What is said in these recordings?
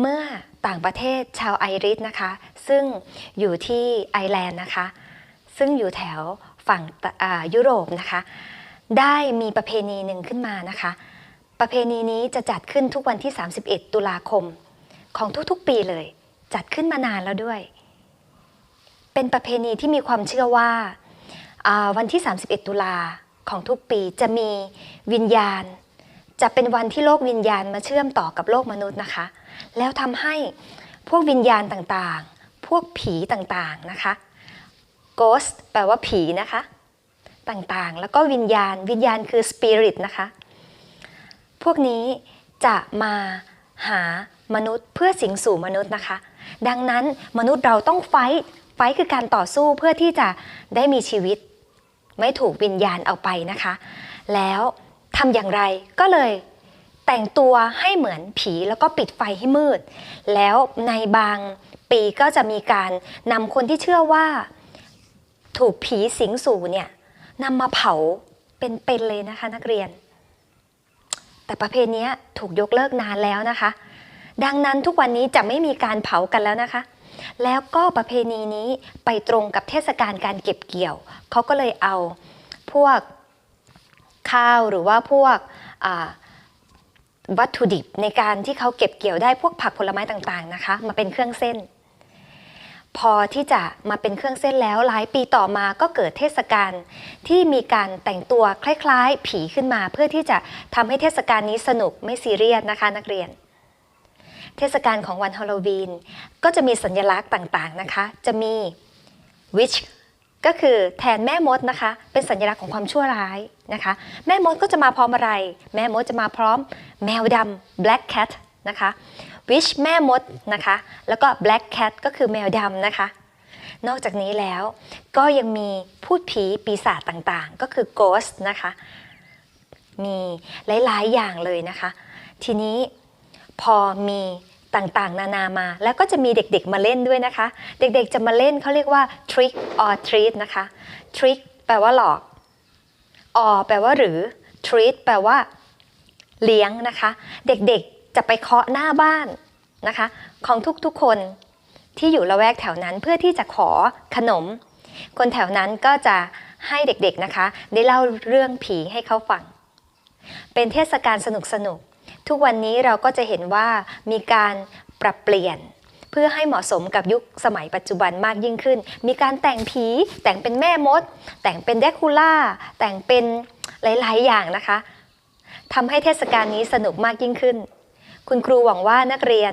เมื่อต่างประเทศชาวไอริสนะคะ ซึ่งอยู่ที่ไอร์แลนด์นะคะ ซึ่งอยู่แถวฝั่งยุโรปนะคะ ได้มีประเพณีหนึ่งขึ้นมานะคะ ประเพณีนี้จะจัดขึ้นทุกวันที่ 31 ตุลาคมของทุกๆปีเลย จัดขึ้นมานานแล้วด้วย เป็นประเพณีที่มีความเชื่อว่าอ่าวันที่ 31 ตุลาของทุกปีจะมีวิญญาณ จะเป็นวันที่โลกวิญญาณมาเชื่อมต่อกับโลกมนุษย์นะคะ แล้วทำให้พวกวิญญาณต่างๆ พวกผีต่างๆนะคะ ghost แปลว่าผีนะคะ ต่างๆ แล้วก็วิญญาณ วิญญาณคือ spirit นะคะ พวกนี้จะมาหามนุษย์เพื่อสิงสู่มนุษย์นะคะ ดังนั้นมนุษย์เราต้องไฟท์ไฟท์คือการต่อสู้เพื่อที่จะได้มีชีวิต ไม่ถูกวิญญาณเอาไปนะคะ แล้วำอย่างไรก็เลยแต่งตัวให้เหมือนผีแล้วก็ปิดไฟให้มืด แล้วในบางปีก็จะมีการนำคนที่เชื่อว่า ถูกผีสิงสู่เนี่ยนำมาเผาเป็นๆเลยนะคะนักเรียน แต่ประเพณีนี้ถูกยกเลิกนานแล้วนะคะ ดังนั้นทุกวันนี้จะไม่มีการเผากันแล้วนะคะ แล้วก็ประเพณีนี้ไปตรงกับเทศกาลการเก็บเกี่ยว เขาก็เลยเอาพวก ข้าวหรือว่าพวกวัตถุดิบในการที่เขาเก็บเกี่ยวได้พวกผักผลไม้ต่างๆนะคะ มาเป็นเครื่องเส้น พอที่จะมาเป็นเครื่องเส้นแล้วหลายปีต่อมาก็เกิดเทศกาลที่มีการแต่งตัวคล้ายๆ ผีขึ้นมา เพื่อที่จะทำให้เทศกาลนี้สนุกไม่ซีเรียสนะคะนักเรียน เทศกาลของวันฮาโลวีนก็จะมีสัญลักษณ์ต่างๆนะคะ จะมี witch ก็คือแทนแม่มดนะคะ เป็นสัญลักษณ์ของความชั่วร้ายนะคะ แม่มดก็จะมาพร้อมอะไร แม่มดจะมาพร้อมแมวดำ black cat นะคะ witch แม่มดนะคะ แล้วก็ black cat ก็คือแมวดำนะคะ นอกจากนี้แล้วก็ยังมีพูดผีปีศาจต่างๆ ก็คือ ghost นะคะ มีหลายๆอย่างเลยนะคะ ทีนี้พอมี ต่างๆ นานามา แล้วก็จะมีเด็กๆมาเล่นด้วยนะคะ เด็กๆจะมาเล่นเขาเรียกว่า trick or treat นะคะ trick แปลว่าหลอก or แปลว่าหรือ treat แปลว่า เลี้ยงนะคะ เด็กๆจะไปเคาะหน้าบ้านนะคะ ของทุกๆคนที่อยู่ละแวกแถวนั้นเพื่อที่จะขอขนม คนแถวนั้นก็จะให้เด็กๆนะคะ ได้เล่าเรื่องผีให้เขาฟัง เป็นเทศกาลสนุกๆ ทุกวันนี้เราก็จะเห็นว่ามีการปรับเปลี่ยนเพื่อให้เหมาะสมกับยุคสมัยปัจจุบันมากยิ่งขึ้น มีการแต่งผี แต่งเป็นแม่มด แต่งเป็นแดคูล่า แต่งเป็นหลาย ๆ อย่างนะคะ ทำให้เทศกาลนี้สนุกมากยิ่งขึ้น คุณครูหวังว่านักเรียน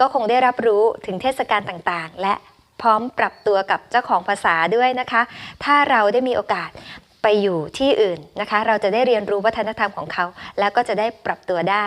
ก็คงได้รับรู้ถึงเทศกาลต่าง ๆ และพร้อมปรับตัวกับเจ้าของภาษาด้วยนะคะ ถ้าเราได้มีโอกาสไปอยู่ที่อื่นนะคะ เราจะได้เรียนรู้วัฒนธรรมของเขา แล้วก็จะได้ปรับตัวได้